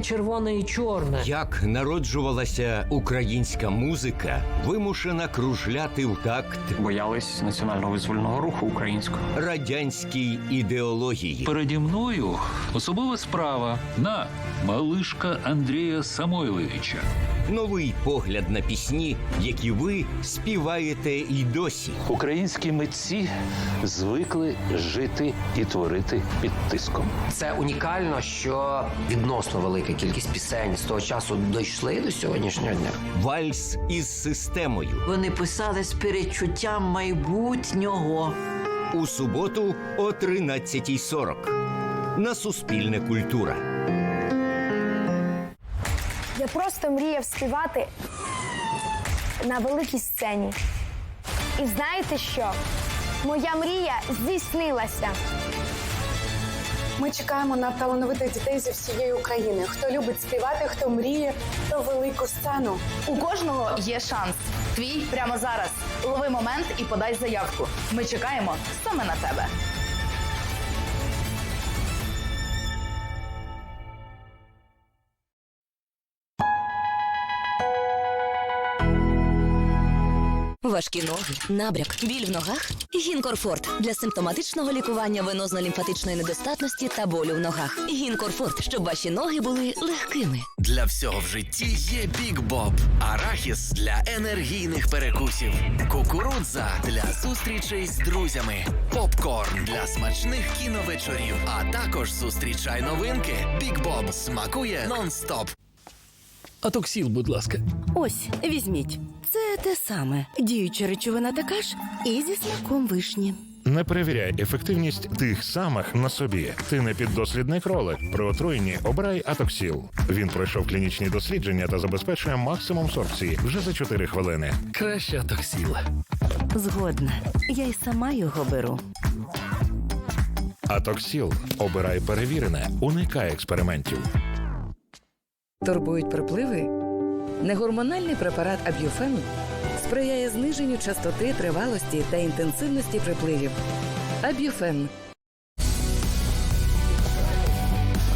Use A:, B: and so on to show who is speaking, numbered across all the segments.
A: синє, червоне і чорне.
B: Як народжувалася українська музика, вимушена кружляти в такт
C: боялись національного визвольного руху українського.
B: радянській ідеології.
D: Переді мною особова справа на малишка Андрія Самойловича.
B: Новий погляд на пісні, які ви співаєте й досі.
E: Українські митці звикли жити і творити під тиском.
F: Це унікально, що відносно велика кількість пісень з того часу дійшли до сьогоднішнього дня.
B: Вальс із системою
G: Вони писали з перечуттям майбутнього.
B: у суботу о 13.40 на Суспільне культура.
H: Я просто мріяв співати на великій сцені. І знаєте що? Моя мрія здійснилася.
I: Ми чекаємо на талановитих дітей зі всієї України. Хто любить співати, хто мріє про велику сцену.
J: У кожного є шанс. Твій прямо зараз. Лови момент і подай заявку. Ми чекаємо саме на тебе.
K: Важкі ноги, набряк, біль в ногах. Гінкорфорт для симптоматичного лікування венозно-лімфатичної недостатності та болю в ногах. Гінкорфорт, щоб ваші ноги були легкими.
L: Для всього в житті є Бік Боб. Арахіс для енергійних перекусів. Кукурудза для зустрічей з друзями. Попкорн для смачних кіновечорів. А також зустрічай новинки. Бік Боб смакує нон-стоп.
M: Атоксіл, будь ласка.
K: Ось, візьміть. Це те саме. Діюча речовина така ж і зі смаком вишні.
N: Не перевіряй ефективність тих самих на собі. Ти не піддослідний кролик. При отруєнні обирай Атоксіл. Він пройшов клінічні дослідження та забезпечує максимум сорбції вже за 4 хвилини.
M: Краще атоксіл.
K: Згодна. Я й сама його беру.
N: Атоксіл. Обирай перевірене. Уникай експериментів.
J: Турбують припливи? Негормональний препарат Аб'юфен сприяє зниженню частоти, тривалості та інтенсивності припливів. Аб'юфен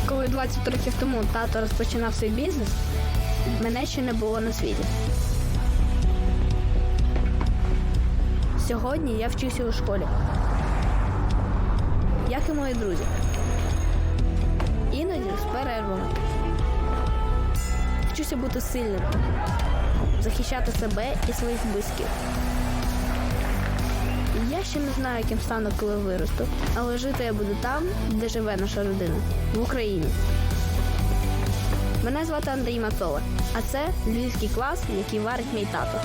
H: Коли 20 років тому тато розпочинав свій бізнес, мене ще не було на світі. Сьогодні я вчуся у школі. Як і мої друзі. Іноді з перервами. Вчуся бути сильним, захищати себе і своїх близьких. Я ще не знаю, яким стану, коли виросту, але жити я буду там, де живе наша родина в Україні. Мене звати Андрій Мацола, а це львівський клас, який варить мій тато.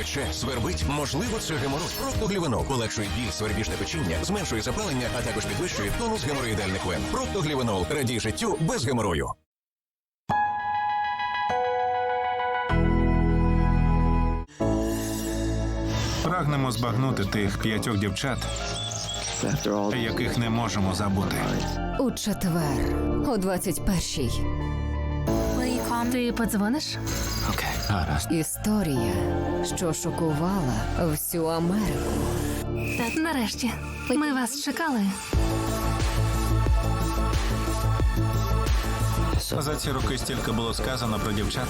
L: Пече, свербить, можливо, це геморой. Проктоглівенол полегшує біль, свербіжне печіння, зменшує запалення, а також підвищує тонус геморроїдальних вен. Проктоглівенол радій життю без геморою.
E: Прагнемо збагнути тих п'ятьох дівчат, яких не можемо забути.
J: у четвер о 21-й.
I: Ти подзвониш?
M: Окей, гаразд.
J: Історія, що шокувала всю Америку.
I: Так, нарешті. Ми вас чекали.
E: За ці роки стільки було сказано про дівчат.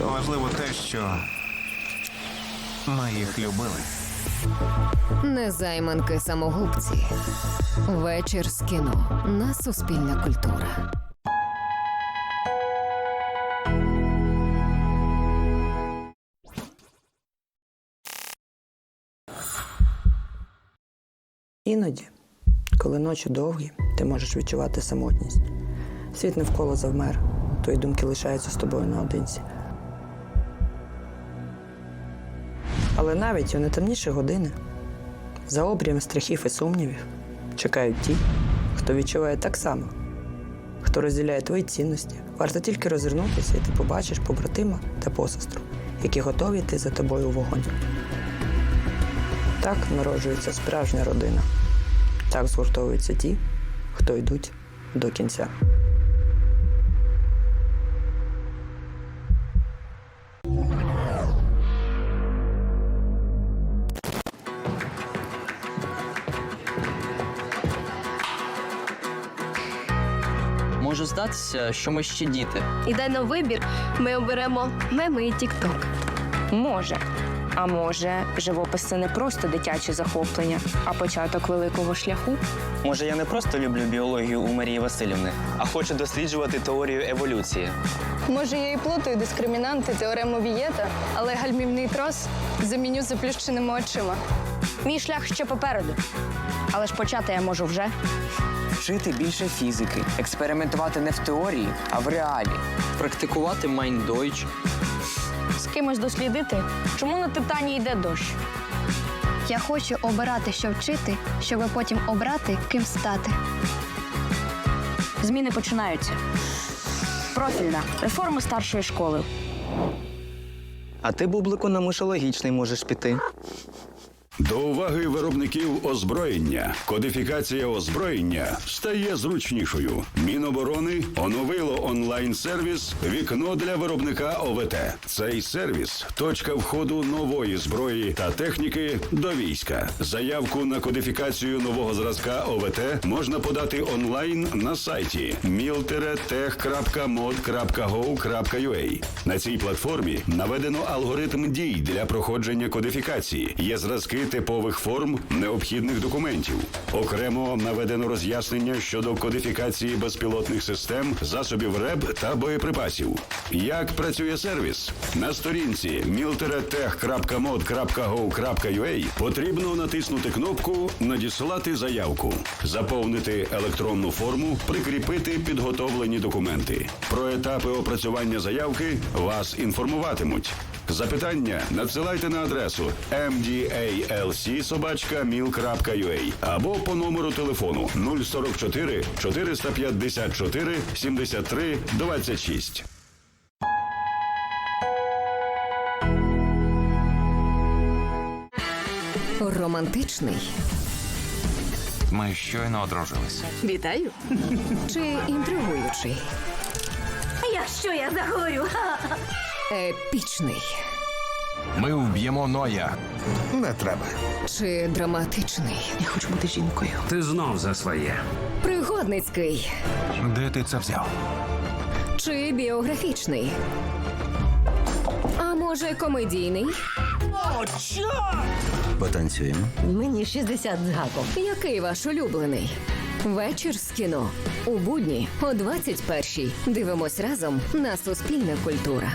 E: Важливо те, що ми їх любили.
J: Незайманки самогубці. Вечір з кіно на Суспільна культура.
G: Іноді, коли ночі довгі, ти можеш відчувати самотність. Світ навколо завмер, твої думки лишаються з тобою наодинці. Але навіть у найтемніші години, за обрієм страхів і сумнівів, чекають ті, хто відчуває так само, хто розділяє твої цінності. Варто тільки розвернутися, і ти побачиш побратима та посестру, які готові йти за тобою у вогонь. Так народжується справжня родина. Так згуртовуються ті, хто йдуть до кінця.
A: Може здатися, що ми ще діти.
H: Іде на вибір. Ми оберемо меми і тікток.
I: Може. А може, живопис це не просто дитяче захоплення, а початок великого шляху.
A: Може, я не просто люблю біологію у Марії Васильівни, а хочу досліджувати теорію еволюції.
I: Може, я і плутаю дискримінанти, теорему Вієта, але гальмівний трос заміню заплющеними очима. Мій шлях ще попереду. Але ж почати я можу вже.
A: Вчити більше фізики, експериментувати не в теорії, а в реалі. Практикувати майндойч.
I: Кимось дослідити, чому на Титані йде дощ.
H: Я хочу обирати, що вчити, щоб потім обрати, ким стати.
I: Зміни починаються. Профільна реформа старшої школи.
A: А ти, бублику, на мишологічний можеш піти.
O: До уваги виробників озброєння. Кодифікація озброєння стає зручнішою. Міноборони оновило онлайн-сервіс Вікно для виробника ОВТ. Цей сервіс точка входу нової зброї та техніки до війська. Заявку на кодифікацію нового зразка ОВТ можна подати онлайн на сайті mil-tech.mod.go.ua. На цій платформі наведено алгоритм дій для проходження кодифікації. Є зразки типових форм необхідних документів. Окремо наведено роз'яснення щодо кодифікації безпілотних систем, засобів РЕБ та боєприпасів. Як працює сервіс? На сторінці milteretech.mod.go.ua потрібно натиснути кнопку Надіслати заявку, заповнити електронну форму, прикріпити підготовлені документи. Про етапи опрацювання заявки вас інформуватимуть. Запитання надсилайте на адресу mdalc.mil.ua або по номеру телефону 044 454 73 26.
K: Романтичний
C: Ми щойно одружились.
K: Вітаю. Чи інтригуючий?
H: Якщо я заговорю.
K: Епічний.
B: Ми вб'ємо Ноя.
N: Не треба.
K: Чи драматичний?
M: Я хочу бути жінкою. Ти знов за своє.
K: Пригодницький.
B: Де ти це взяв?
K: Чи біографічний? А може, комедійний?
M: Потанцюємо.
K: Мені 60 з гаком. Який ваш улюблений? Вечір з кіно. У будні о 21-й. Дивимось разом на Суспільна культура.